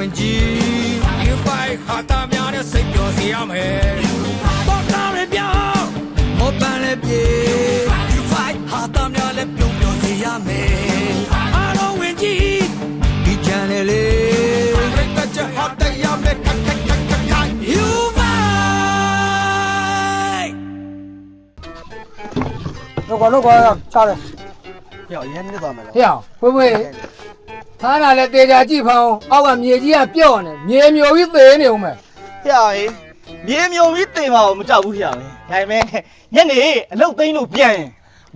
ဝင်ကြီး You fight ဟာတာများနဲ့စိတ်ပျော်စေရမယ်ပေါ်ကားရပြောင်းမောပန်းလည်းပြေ You fight ဟာတာများလည်းပြုံးပျော်စေရမယ်အားလုံးဝင်ကြီးဒီချန်နယ်လေးရိတ်တချက်ဟာတရားမဲ့ခက်ခက်ခက်ခက်ခ က် You fight လောက်ကွာလောက်ကွာချတယ်ဟဲ့ရန်နေသွားမယ်လားဟေ့အောင်ဖွေးဖွေးထားတာလဲတေချာကြည့်ဖောင်းအောက်ကမြေကြီးကပြော့နေမြေမျိုးကြီးသေးနေဦးမယ်ဟဲ့ရေမြေမြုံပြီးတင်ပါအောင်မကြောက်ဘူးဟဲ့ဒါပေမဲ့ညနေအလုတ်သိမ်းလို့ပြန်ရင်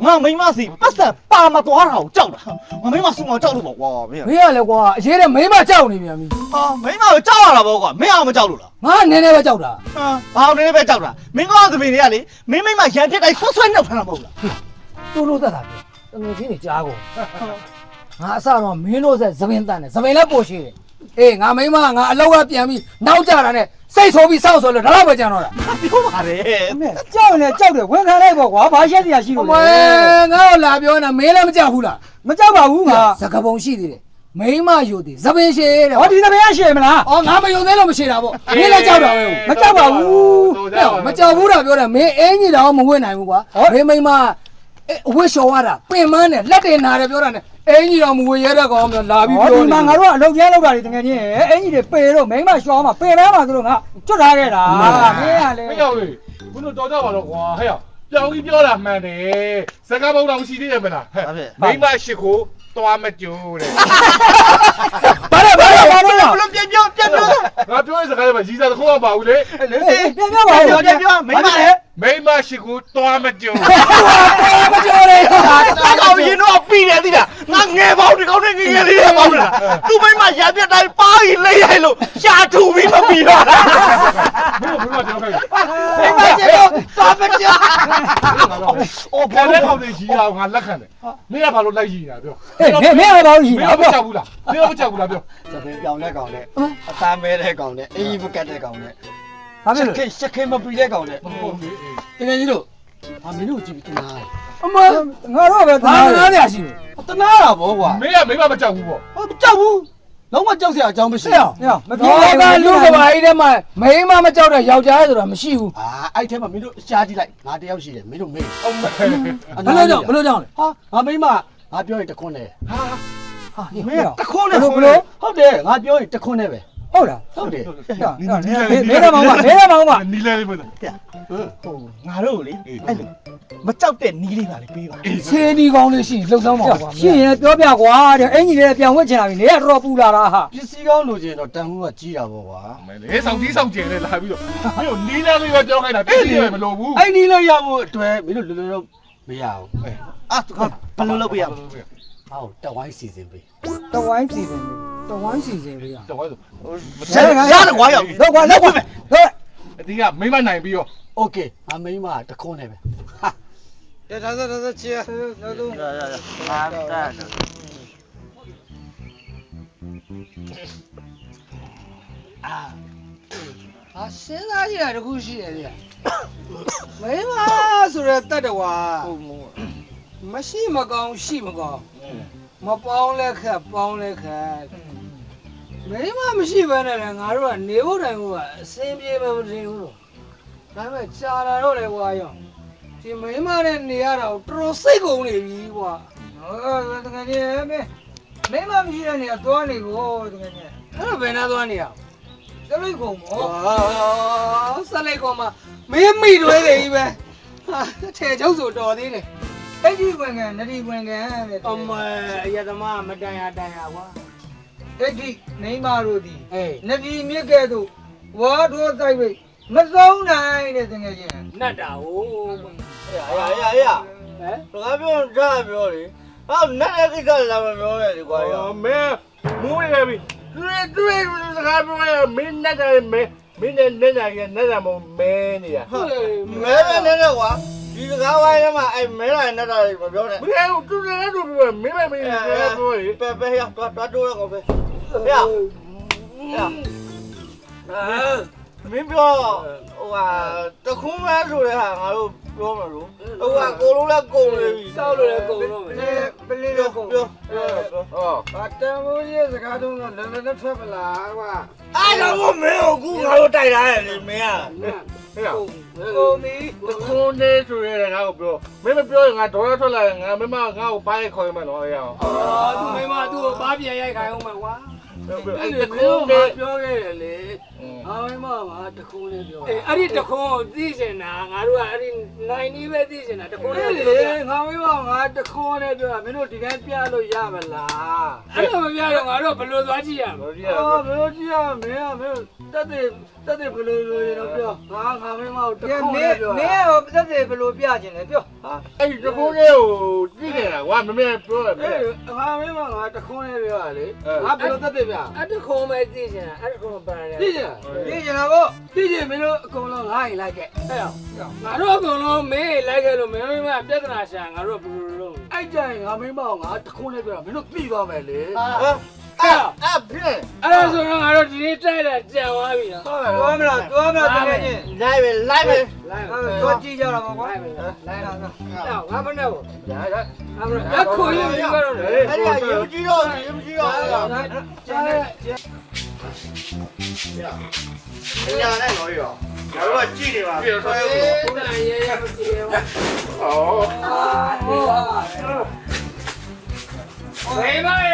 ငါမိမစီပတ်သက်ပါမသွားတာကိုကြောက်တာငါမိမစုမကြောက်လို့ပေါ့ကွာမင်းမင်းကလည်းကွာအရေးတဲ့မိမကြောက်နေပြန်ပြီဟာမိမကိုကြောက်ရတာပေါ့ကွာမင်းအောင်မကြောက်လို့လားငါနည်းနည်းပဲကြောက်တာဟာဘာလို့လဲပဲကြောက်တာမင်းကသမီးတွေကလေမင်းမိမရန်ဖြစ်တိုင်းဆွဆွနှုတ်ထားတာမဟုတ်လားတူလို့သက်တာပြောတငယ်ချင်းတွေကြားကုန် ငါအစတော့မင်းတို့ဆက်သပင်တန်တယ်သပင်လည်းပို့ရှိတယ်အေးငါမိမငါအလောက်ကပြန်ပြီးနောက်ကြတာနဲ့စိတ်ဆိုးပြီးစောင့်ဆိုလို့ဒါတော့ပဲကြံတော့တာပြောပါလေကြောက်နေကြောက်တယ်ဝန်ခံလိုက်ပေါ့ကွာဘာရှက်စရာရှိအလို့မေလဲငါ့ကိုလာပြောနေတာမင်းလည်းမကြောက်ဘူးလားမကြောက်ပါဘူးငါစကပုံရှိသေးတယ်မိမယူသေးသပင်ရှိတယ်ဟောဒီသမီးရရှယ်မလားအော်ငါမယုံသေးလို့မရှိတာပေါ့မင်းလည်းကြောက်တာပဲမကြောက်ပါဘူးဟဲ့မကြောက်ဘူးတာပြောတယ်မင်းအင်းကြီးတော့မဝင့်နိုင်ဘူးကွာမင်းမိမအဲအဝတ်လျှော်ရတာပင်မနဲ့လက်တင်နာတယ်ပြောတာနဲ့ အင်းကြီးတော့မဝင့်ရတဲ့ကောင်မျိုးလာပြီးဟောပြောဒီနေမှာငါတို့ကအလုပ်ကျန်းလုပ်တာတွေတကယ်ချင်းအင်ကြီးတွေပေတော့မိန်းမရှောင်းမှာပင်ပန်းမှာသူတို့ငါကျွတ်ထားခဲ့တာမင်းကလေဟဲ့ရောက်လေခုတို့တော်ကြပါတော့ကွာဟဲ့ရောက်ပြောင်းပြီးပြောတာမှန်တယ်စကားပုံတော်ရှိသေးတယ်မလားဟဲ့မိမရှိခိုးသွားမကြိုးတဲ့ဘာလဲဘာလဲဘာလဲဘလို့ပြန်ပြောပြန်ပြောငါပြောတဲ့စကားတွေမှာရီစာတစ်ခုမှမပါဘူးလေပြန်ပြောပါပြောဦးပြန်ပြောမိမလေမိမရှိခိုးသွားမကြိုးမကြောက်လေတာကောင်ရင်တော့ပြီးတယ်သိလား ငါငယ်ပေါင်းဒီကောင်နဲ့ငယ်ငယ်လေးတွေပေါင်းလားသူမိမရန်ပြတ်တိုင်းပါးကြီးလိမ့်ရိုက်လို့ရှာထူပြီးမပြီးတော့လားမင်းကဘယ်မှာကြောက်ခဲ့လဲမိမကျတော့သာမကြောက်အော်ပေါ်တဲ့ကောင်တွေရီတာငါလက်ခံတယ်မင်းကဘာလို့လိုက်ရီတာပြောဟေးမင်းမင်းကဘာလို့ရှိမင်းတာကမကြောက်ဘူးလားမင်းကမကြောက်ဘူးလားပြောသပင်ပြောင်းတဲ့ကောင်နဲ့အသားမဲတဲ့ကောင်နဲ့အင်းကြီးမကတ်တဲ့ကောင်နဲ့ဘာဖြစ်လို့ခင်ရှက်ခင်မပြီးတဲ့ကောင်နဲ့ဟုတ်ပြီတကယ်ကြီးတို့ အမင်းတို့ကြည့်ပြီးတနာအမငါတို့ပဲဘာသားမှနားရရှိတယ်တနာတာဗောကွာမင်းကမိမမကြောက်ဘူးပေါ့ဟောကြောက်ဘူးလုံးဝကြောက်စရာအကြောင်းမရှိဟဲ့အောင်ဟေးမပြေတော့ဘူးကလူကဘာကြီးထဲမှာမိမမကြောက်တဲ့ယောက်ျားဆိုတာမရှိဘူးအာအဲ့ထဲမှာမင်းတို့ရှားကြည့်လိုက်ငါတယောက်ရှိတယ်မင်းတို့မေးဟုတ်မယ်ဘယ်လိုကြောင့်ဘယ်လိုကြောင့်လဲဟာငါမိမငါပြောရင်တခွန်းနဲ့ဟာဟာမင်းတခွန်းနဲ့ဘလို့ဟုတ်တယ်ငါပြောရင်တခွန်းနဲ့ပဲ ဟုတ်လားဟုတ်တယ်မင်းတော့မေးတော့မောင်းပါမေးတော့မောင်းပါနီလဲလေးပဲဟိုငါတို့လေအဲ့လိုမကြောက်တဲ့နီးလေးပါလေပေးပါဆယ်ဒီကောင်းလေးရှိလှုပ်ဆောင်ပါကွာရှင်းရင်ပြောပြကွာတဲ့အင်ကြီးတွေပြန်ဝတ်ချင်တာပြီနေရတော့ပူလာတာဟာပစ္စည်းကောင်းလိုချင်တော့တန်မှုကကြီးတာပေါ့ကွာမယ်လေဆောင်တီးဆောင်ကျင်လေလာပြီးတော့မင်းနီလဲလေးပဲကြောက်ခိုင်းတာပြည့်ရမလို့ဘူးအဲ့နီးလို့ရဖို့အတွက်မင်းတို့လွယ်လွယ်တော့မရဘူးအာသူကဘယ်လိုလုပ်ပြရမလဲဟောတဝိုင်းစီစဉ်ပေးတဝိုင်းစီစဉ်နေ တဝမ်းစီစဉ်ပေးရ တော့ဆို ရတယ်ကွာရောက် တော့ကွာလောက်ကွာဟုတ် အတီးကမိမနိုင်ပြီးတော့ โอเคငါမိမတခွန်းနဲ့ပဲဟာဒါဒါဒါဒါချီရရရရဟာတာ ဟာစဉ်းစားကြည့်တာတခုရှိတယ်ဗျမိမဆိုရတတ်တော်ဟာမရှိမကောင်းရှိမကောင်းမပေါင်းလက်ခက်ပေါင်းလက်ခက် မိမမရှိဘဲနဲ့လည်းငါတို့ကနေဖို့တိုင်ဖို့ကအစင်းပြေမမတင်ဘူးလို့ဒါပေမဲ့ကြာလာတော့လေကွာရောဒီမိမနဲ့နေရတာကိုတော်တော်စိတ်ကုန်နေပြီကွာဟုတ်တကယ်ကြီးမင်းမင်းမမရှိတဲ့နေရာသွားနေကိုတကယ်ကြီးအဲ့တော့ဘယ်နာသွားနေရအောင်စလိတ်ကုန်မောအော်ဆက်လိုက်ကောင်မမင်းမိတွေလေကြီးပဲဟာထဲကျုပ်ဆိုတော်သေးတယ်အဲ့ဒီဝင်ကန်နဒီဝင်ကန်တဲ့အမေအယသမားမတန်ရတန်ရကွာ အဲ့ဒီနေမတို့ဒီအေးနဒီမြစ်ကဲ့သို့ဝါထိုးတိုက်ပိတ်မဆုံးနိုင်တဲ့တကယ်ကြီးနတ်တာဟိုရရရရဟမ်ငါပြောတာပြောလေဟာနတ်ရဲ့ကိစ္စလာမပြောနဲ့ဒီကွာရအော်မင်းမူးရပြီတွေ့တွေ့စကားပြောရမင်းနဲ့တယ်မင်းမင်းနဲ့နဲ့ရနဲ့ရမမဲနေရမဲမဲနဲ့နဲ့ကွာဒီစကားဝိုင်းထဲမှာအဲ့မဲလာနဲ့တာတွေမပြောနဲ့မင်းတို့တွေ့တယ်တို့ပြောမင်းမမင်းပြောရပဲပဲရတော့တော့တော့တော့ပဲ ရရအာမင်းပြောဟိုဟာတခုံးမဲဆိုတဲ့ဟာငါတို့ပြောမလို့ဟိုဟာကိုလုံးလည်းကုန်နေပြီစောက်လို့လည်းကုန်တော့မယ်ပလင်းပြောတော့ကုန်ပြောပြောပြောဟောဘာတန်ဖိုးရဲ့စကားတုံးတော့လည်းလည်းထွက်ပလားကွာအားတော့မင်းကိုကူငါတို့တိုက်ထားတယ်လေမင်းကဟဲ့ကုန်ပြီတခုံးနေဆိုရဲငါ့ကိုပြောမင်းမပြောရင်ငါဒေါ်ရထွက်လာရင်ငါမမငါ့ကိုပိုင်းခေါ်ရမယ်နော်ဟဲ့အောင်အော်သူမိမသူ့ကိုဘာပြန်ရိုက်ခိုင်းအောင်မကွာ ပြောပြောအဲ့အဲ့ဒီတတခုံးခုံးနေကပြောခဲ့တယ်လေအာမိမကတခုံးလေးပြောအေးအဲ့ဒီတခွန်းကိုသိစင်တာငါတို့ကအဲ့ဒီနိုင်နီးပဲသိစင်တာတခွန်းလေလေးလေပြောပြငါမိမကတခုံးလေးပြောတာမင်းတို့ဒီတိုင်းပြလို့ရမလားအဲ့လိုမပြတော့ငါတို့ဘယ်လိုသွားကြည့်ရမလဲတော်ကြီးအော်ဘယ်လိုကြည့်ရမင်းကမင်းတက်တဲ့တက်တဲ့ဘယ်လိုလိုရတော့ပြောငါငါမိမကိုတခုံးလေးပြောမင်းရောတက်တယ်ဘယ်လိုပြချင်လဲပြောအဲ့ဒီတခုံးလေးကိုကြည့်နေတာကွာမမေပြောရမယ်အေးငါမိမကတခုံးလေးပြောတာလေငါဘယ်လိုတက်တဲ့ပြအဲ့တခွန်းပဲသိစင်တာအဲ့တခွန်းပန်တယ်သိကြပြချင်တာပေါ့သိကြမင်းတို့အကုန်လုံးငါ့ရင်လိုက်ခဲ့အဲ့တော့ငါတို့အကုန်လုံးမင်းလိုက်ခဲ့လို့မင်းမင်းပြဿနာရှာငါတို့ဘယ်လိုလုပ်အဲ့ကြရင်ငါမိမကငါတခုံးလေးပြောတာမင်းတို့ပြီးသွားမယ်လေဟာ အဲ့အဲ့ပြင်းအဲ့ဒါဆိုတော့ငါတို့ဒီနေ့တိုက်တာကြံသွားပြီနော်သွားမလားသွားမလားတကယ်ချင်းလိုက်ပဲလိုက်ပဲလိုက်သွားကြည့်ကြတာပေါ့ကွာလိုက်ပြီလိုက်လာတော့ငါမနဲ့ဘူးရရငါမနဲ့လက်ခွေရပြီးတော့လေအဲ့ဒီကရေမကြီးတော့ရေမကြီးတော့အဲ့ဒါကျန်တဲ့ညာနဲ့တော့ရောငါတို့ကကြည့်နေပါဆွဲအေးဖို့တန်ရရမကြည့်ရဘူးဟောမိမရေဒိုး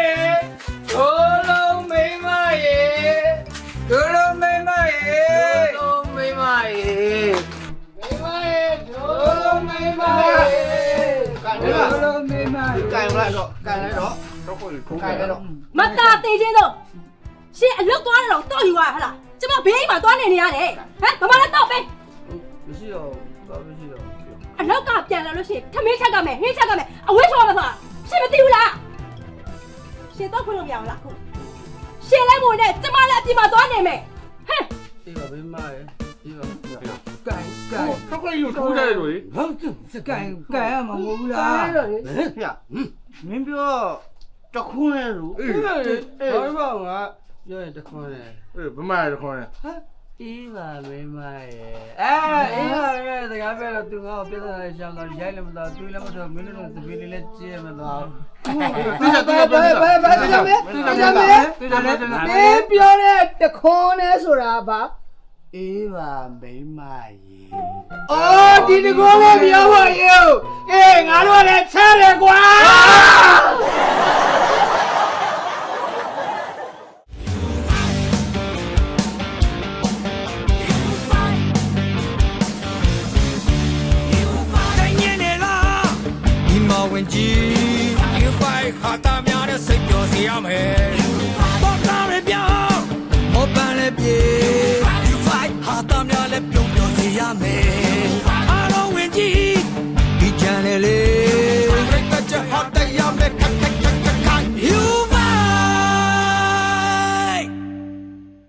တော့တော့ကိုကိုကန်လိုက်တော့မတာတေချင်းတော့ရှင်အလွတ်သွားတယ်တော့တော့ယူရဟလားကျမဘေးအိမ်မှာသွားနေနေရတယ်ဟမ်မမလည်းတော့ပဲမရှိတော့ဘာမရှိတော့အလောက်ကပြန်လာလို့ရှိရင်ထမင်းချက်ကမယ်ဟင်းချက်ကမယ်အဝိရှော်မသွားရှင်မသိဘူးလားရှင်တော့ခွင့်လို့မရဘူးလားခုရှင်လည်းမို့နဲ့ကျမလည်းအပြင်မှာသွားနေမယ်ဟမ်အေးပါမိမရဲ့အေးပါကန်ကန်တော့ကိုယူထိုးတယ်လို့ဟုတ်တယ်ကန်ကန်ရမှာမဟုတ်ဘူးလားအဲ့ဒါလေဖေမင်းပြော တခုံးလဲလို့အေးအဲ့ဒါလေဘာမှငါပြောရင်တခွန်းလေအေးဘမရတခွန်းအေးပါမိမရဲ့အဲအေးပါရဲ့တကားပဲတော့သူငါ့ကိုပြဿနာရှောင်းတော့ရိုက်လည်းမတော့တွေးလည်းမတော့မင်းတို့သပင်းလေးလည်းကျဲမတော့တိကျတိကျပြောနေတာဘယ်ကြမ်းလဲဘယ်ကြမ်းလဲဘယ်ကြမ်းလဲအေးပြောတဲ့တခွန်းလဲဆိုတာဘာ အေးပါမိမရဲ့အော်ဒီတခွန်းလေးပြောပါရဲ့အေးငါတို့လည်းချဲတယ်ကွာတိုင်းညင်းနေလားဒီမဝင်ကြီး you fight ဟာတာများနဲ့စိတ်ပျော်စေရမယ်